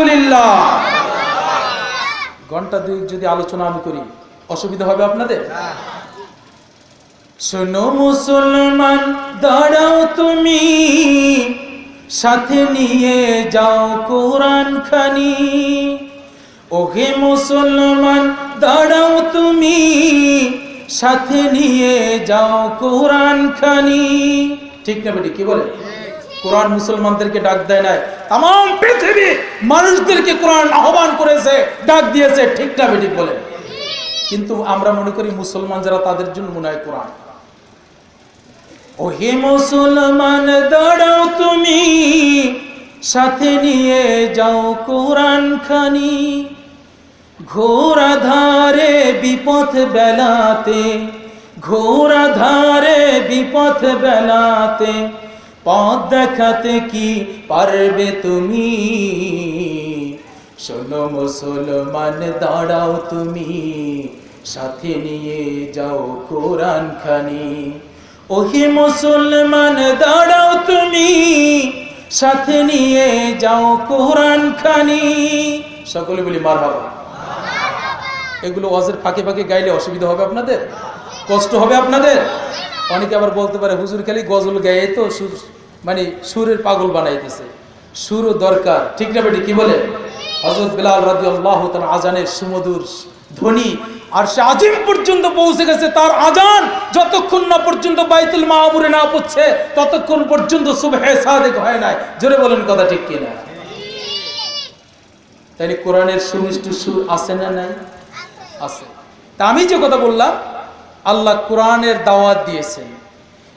আলহামদুলিল্লাহ। ঘণ্টা দুই যদি আলোচনা আমি করি অসুবিধা হবে আপনাদের? শোনো মুসলমান দাঁড়াও তুমি সাথে নিয়ে যাও কোরআন খানি ওহে মুসলমান দাঁড়াও তুমি সাথে নিয়ে যাও কোরআন খানি ঠিক না বেটি কি বলে? কোরআন মুসলমানদেরকে ডাক দেয় নাই। তাম পৃথিবী মানুষদেরকে কোরআন আহ্বান করেছে, ডাক দিয়েছে, ঠিক না বেটি বলে। কিন্তু আমরা মনে করি মুসলমান যারা তাদের জন্য মনে হয় কোরআন। ওহে মুসলমান, দাঁড়াও তুমি, সাথে নিয়ে যাও কোরআন খানি। ঘোরা ধারে বিপথ বেলাতে ঘোরা ধারে বিপথ বেলাতে পথ দেখাতে কি পারবে তুমি? শোনো মুসলমান দাঁড়াও তুমি। সাথে নিয়ে যাও কোরআন খানি ওহে মুসলমান দাঁড়াও তুমি। সাথে নিয়ে যাও কোরআন খানি সকলে বলি মার এগুলো ওয়াজের ফাঁকে ফাঁকে গাইলে অসুবিধা হবে আপনাদের? কষ্ট হবে আপনাদের? অনেকে আবার বলতে পারে, হুজুর খালি গজল গায়ে তো সুর মানে সুরের পাগল বানাইতেছে। সুরও দরকার। ঠিক না বেটি, কি বলে? হজরত বিলাল রাজি আল্লাহ তার আজানের সুমধুর ধ্বনি আর সে আজিম পর্যন্ত পৌঁছে গেছে, তার আজান যতক্ষণ না পর্যন্ত বাইতুল মাহমুরে না পড়ছে, ততক্ষণ পর্যন্ত সুবহে সাদেক হয় নাই। জোরে বলেন কথা ঠিক কিনা? তাইলে কোরআনের সুমিষ্ট সুর আছে না নাই? আছে। তা আমি যে কথা বললাম আল্লাহ কোরআনের দাওয়াত দিয়েছেন।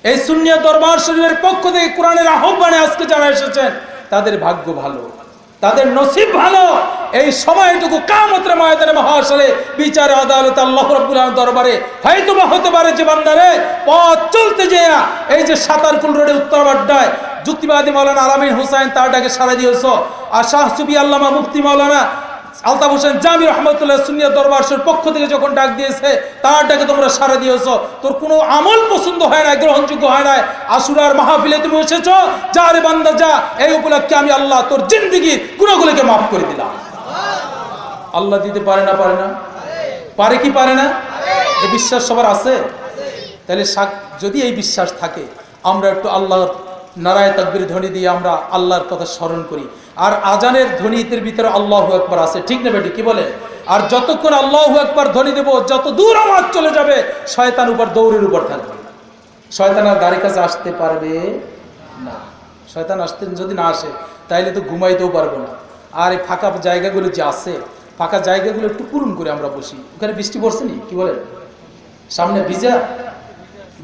এই সুন্নিয়া দরবার শরীফের পক্ষ থেকে কোরআনের আহ্বানে আজকে যারা এসেছেন, তাদের ভাগ্য ভালো, তাদের নসিব ভালো। এই সময়টুকু কামত্রে ময়দানে মহাশরে বিচার আদালত আল্লাহ রাব্বুল দরবারে হয়তো বা হতে পারে যে বান্দারে, পথ চলতে যে এই যে সাতারকুল রোডে উত্তর বাড্ডায় যুক্তিবাদী মাওলানা আলামিন হুসাইন তার ডাকে সারা দিয়েছ। আর শাহ সুবি আল্লামা মুফতি মাওলানা আলতাফ হোসেন জামি রহমতুল্লাহ সুনিয়া দরবার পক্ষ থেকে যখন ডাক দিয়েছে, তার ডাকে তোমরা সারা দিয়েছ। তোর কোনো আমল পছন্দ হয় না গ্রহণযোগ্য হয় না আসুরার মাহফিলে তুমি এসেছ, যা রে বান্দা, যা। এই উপলক্ষে আমি আল্লাহ তোর জিন্দিগির গুণাগুলোকে মাফ করে দিলাম। আল্লাহ দিতে পারে না পারে না? পারে কি পারে না? এই বিশ্বাস সবার আছে? তাহলে যদি এই বিশ্বাস থাকে, আমরা একটু আল্লাহর নারায় তাকবির ধ্বনি দিয়ে আমরা আল্লাহর কথা স্মরণ করি। আর আজানের ধ্বনিতের ভিতরে আল্লাহ একবার আছে। ঠিক না বেটি? কি বলে? আর যতক্ষণ আল্লাহ একবার ধ্বনি দেব, যত দূর আমার চলে যাবে, শয়তান উপর, দৌড়ের উপর থাকবে। শয়তান আর দাঁড়িয়ে কাছে আসতে পারবে না। শয়তান আসতে যদি না আসে, তাইলে তো ঘুমাইতেও পারব না। আর এই ফাঁকা জায়গাগুলো যে আছে, ফাঁকা জায়গাগুলো একটু পূরণ করে আমরা বসি। ওখানে বৃষ্টি পড়ছে নি? কি বলেন? সামনে ভিজা?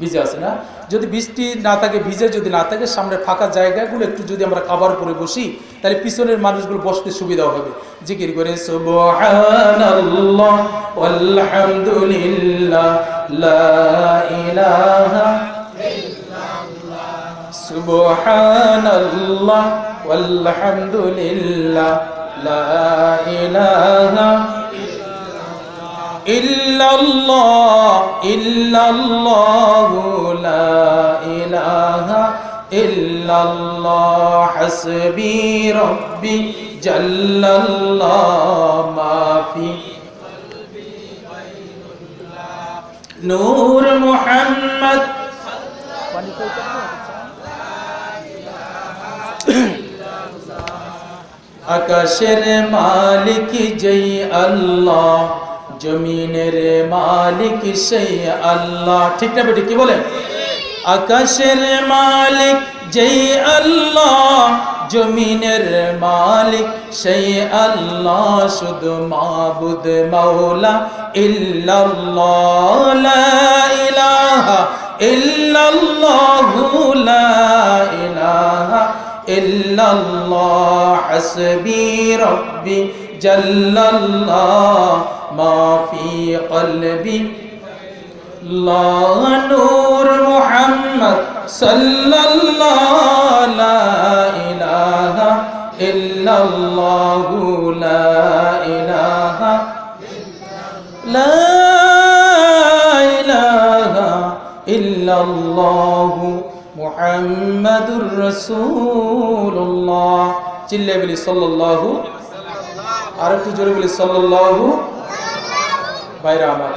ভিজে আছে না? যদি বৃষ্টি না থাকে, ভিজে যদি না থাকে, সামনে ফাঁকা জায়গাগুলো একটু যদি আমরা কাবার করে বসি, তাহলে পিছনের মানুষগুলো বসতে সুবিধা হবে। জিকির করে সুবহানাল্লাহ, ওয়ালহামদুলিল্লাহ, লা ইলাহা إلا الله إلا الله لا إله إلا الله. حسبي ربي جل الله. ما في نور محمد. اكشر مالك جي الله. জমিনের মালিক সেই আল্লাহ। ঠিক না বেটি, কি বলেন আকাশের মালিক যেই আল্লাহ, জমিনের মালিক সেই আল্লাহ। শুধু মাবুদ মাওলা ইল্লাল্লাহ, লা ইলাহা ইল্লাল্লাহু, লা ইলাহা রব্বি জাল্লাল্লাহ মা ফি কলবি লা নূর মুহাম্মদ সাল্লাল্লাহ লা ইলাহা ইল্লাল্লাহু লা ইলাহা লা ইলাহা ইল্লাল্লাহু মুহাম্মাদুর রাসূলুল্লাহ চিল্লাই বলি সাল্লাল্লাহু আর জোরে বলি, সাল্লাল্লাহু বাইরে আমার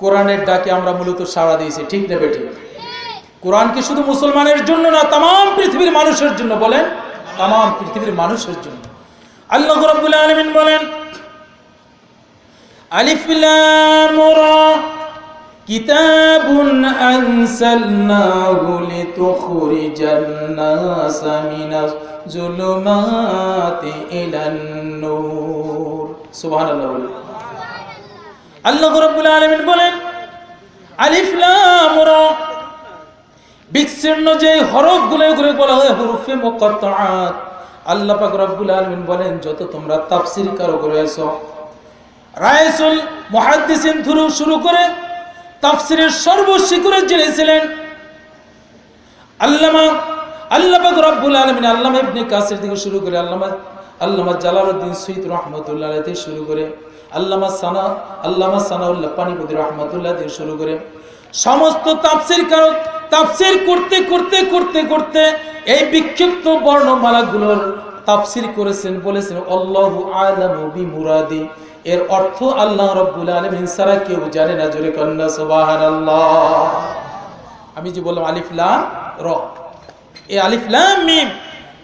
কোরআনের ডাকে আমরা মূলত সাড়া দিয়েছি, ঠিক না বেটি কোরআন কি শুধু মুসলমানের জন্য না তাম পৃথিবীর মানুষের জন্য বলেন? তাম পৃথিবীর মানুষের জন্য। আল্লাহ রাব্বুল আলামিন বলেন, আলিফ কিতাবুন আনসালনাহু লিতুখরিজান নাস মিনাজ জুলুমাতি ইলান নূর। সুবহানাল্লাহ বলেন। আল্লাহ রাব্বুল আলামিন বলেন, আলিফ লাম রা। বিচ্ছিন্ন যে হরফগুলো এগুলো বলা হয় হুরুফে মুকাত্তাআত। আল্লাহ পাক রব্বুল আলামিন বলেন, যত তোমরা তাফসীর কারও করে আছো রাইসুল মুহাদ্দিসিন থুরু শুরু করে তাফসীরের সর্বশিখরে যিনি ছিলেন আল্লামা আল্লাহ পাক রব্বুল আলামিন, আল্লামা ইবনে কাসির থেকে শুরু করে আল্লামা আল্লামা জালালউদ্দিন সৈয়দ রাহমাতুল্লাহ থেকে শুরু করে আল্লামা সানা, আল্লামা সানাউল্লাহ পানিপতি রাহমাতুল্লাহ থেকে শুরু করে সমস্ত তাফসীর কারক তাফসীর করতে করতে করতে করতে এই বিক্ষিপ্ত বর্ণমালাগুলোর তাফসীর করেছেন, বলেছেন, আল্লাহু আলামু বিমুরাদি। এর অর্থ আল্লাহ রাব্বুল আলামিন ছাড়া কেউ জানে না। জোরে কন্না সুবহানাল্লাহ। আমি যে বললাম আলিফ লাম, র। এই আলিফ লাম, মিম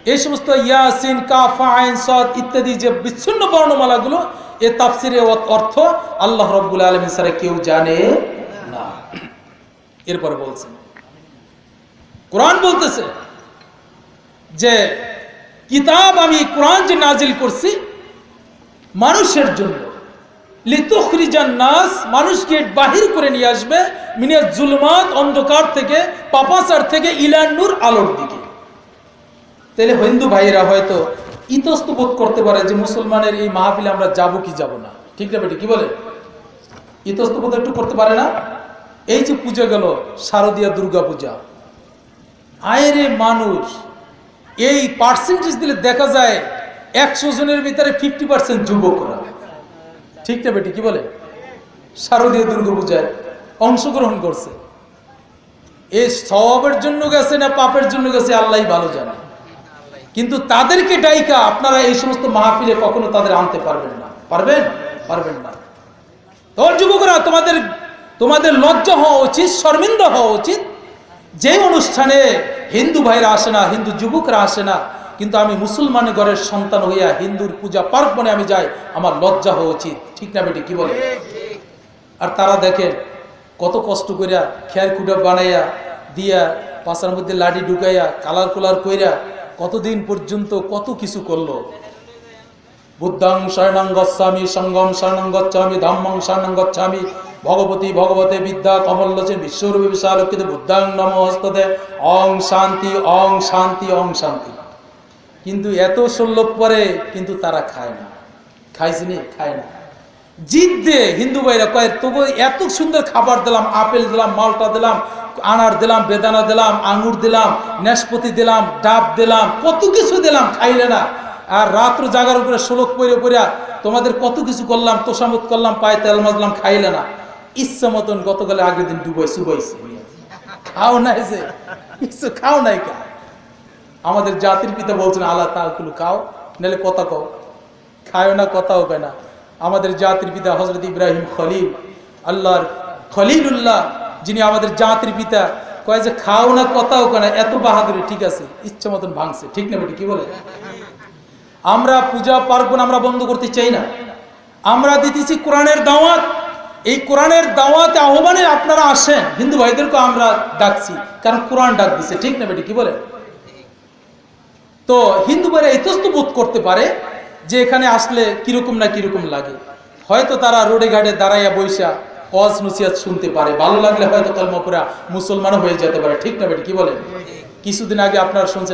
এই সমস্ত ইয়াসিন, কাফ, আইন, সাদ ইত্যাদি যে বিচ্ছিন্ন বর্ণমালাগুলো, এ তাফসিরের অর্থ আল্লাহ রাব্বুল আলামিন ছাড়া কেউ জানে না। এরপরে বলছেন কোরআন বলতেছে যে, কিতাব আমি কোরআন যে নাজিল করছি মানুষের জন্য লিতুখরিজান নাস, মানুষকে বাহির করে নিয়ে আসবে মিনাজ জুলমাত অন্ধকার থেকে, পাপাচার থেকে ইলান্নুর আলোর দিকে। তাহলে হিন্দু ভাইয়েরা হয়তো ইতস্ত বোধ করতে পারে যে মুসলমানের এই মাহফিলে আমরা যাব কি যাব না। ঠিক না বেটি, কি বলে? ইতস্ত বোধ একটু করতে পারে না? এই যে পূজা গেল, শারদীয় দুর্গা পূজা আয়রে মানুষ, এই পার্সেন্টেজ দিলে দেখা যায় একশো জনের ভিতরে ফিফটি পার্সেন্ট যুবকরা। ঠিক না বেটি, কি বলে? শারদীয় দুর্গা পূজায় অংশগ্রহণ করছে। এই স্বভাবের জন্য গেছে না পাপের জন্য গেছে, আল্লাহ ভালো জানে। কিন্তু তাদেরকে ডাইকা আপনারা এই সমস্ত মাহফিলে কখনো তাদের আনতে পারবেন না। পারবেন? পারবেন না। তোর যুবকরা, তোমাদের তোমাদের লজ্জা হওয়া উচিত, শর্মিন্দ হওয়া উচিত। যে অনুষ্ঠানে হিন্দু ভাইরা আসে না, হিন্দু যুবকরা আসে না কিন্তু আমি মুসলমান ঘরের সন্তান হইয়া হিন্দুর পূজা পার্বণে আমি যাই, আমার লজ্জা হওয়া উচিত। ঠিক না বেটি, কি বলে? আর তারা দেখেন, কত কষ্ট করিয়া খেয়ার কুটা বানাইয়া দিয়া পাশার মধ্যে লাডি ঢুকাইয়া, কালার কুলার কইরা কতদিন পর্যন্ত কত কিছু করল। বুদ্ধাং শরণাং গচ্ছামি সঙ্গম শরণাং গচ্ছামি ধাম্মাং শরণাং গচ্ছামি ভগবতী ভগবতে বিদ্যা কমল্লচেন বিশ্বরূপে বিশালোকিত বুদ্ধাং নম হস্তদে অং শান্তি অং শান্তি অং শান্তি। কিন্তু এত সল্লভ পরে কিন্তু তারা খায় না। খাইছিনি? খায় না। জিদ দে হিন্দু ভাইরা কয় তবু এত সুন্দর খাবার দিলাম, আপেল দিলাম, মালটা দিলাম, আনার দিলাম, বেদানা দিলাম, আঙুর দিলাম নাশপতি দিলাম, ডাব দিলাম, কত কিছু দিলাম, খাইলে না। আর রাত্র জাগার উপরে শোলক পরে পড়িয়া তোমাদের কত কিছু করলাম তোষামত করলাম, পায়ে তেল মাজলাম, খাইলে না। ইচ্ছা মতন গতকালে আগের দিন ডুবাই সুবাইছে খাও নাই যে, কিছু খাও নাই কা। আমাদের জাতির পিতা বলছেন, আল্লাহ তাকুল খাও, নাহলে কথা কও। খায় না, কথাও কয় না। আমাদের জাতির পিতা হজরত ইব্রাহিম খলিল, আল্লাহর খলিলুল্লাহ, যিনি আমাদের জাতির পিতা, কয় যে খাও না, কথাও কয় না, এত বাহাদুরি, ঠিক আছে, ইচ্ছা মতন ভাঙছে, ঠিক না বেটি, কি বলে? আমরা পূজা পার্বণ আমরা বন্ধ করতে চাই না। আমরা দিতেছি কোরআনের দাওয়াত। এই কোরআনের দাওয়াতে আহ্বানে আপনারা আসেন। হিন্দু ভাইদেরকে আমরা ডাকছি, কারণ কোরআন ডাক দিছে, ঠিক না বেটি, কি বলে? তো হিন্দু ভাইরা ইতস্তবোধ করতে পারে যে এখানে আসলে কীরকম না কীরকম লাগে। হয়তো তারা রোডে ঘাটে দাঁড়াইয়া বৈশা অজ নসিয়াত শুনতে পারে। ভালো লাগলে হয়তো কলমপুরা মুসলমানও হয়ে যেতে পারে। ঠিক না বেটি, কি বলেন? কিছুদিন আগে আপনারা শুনছেন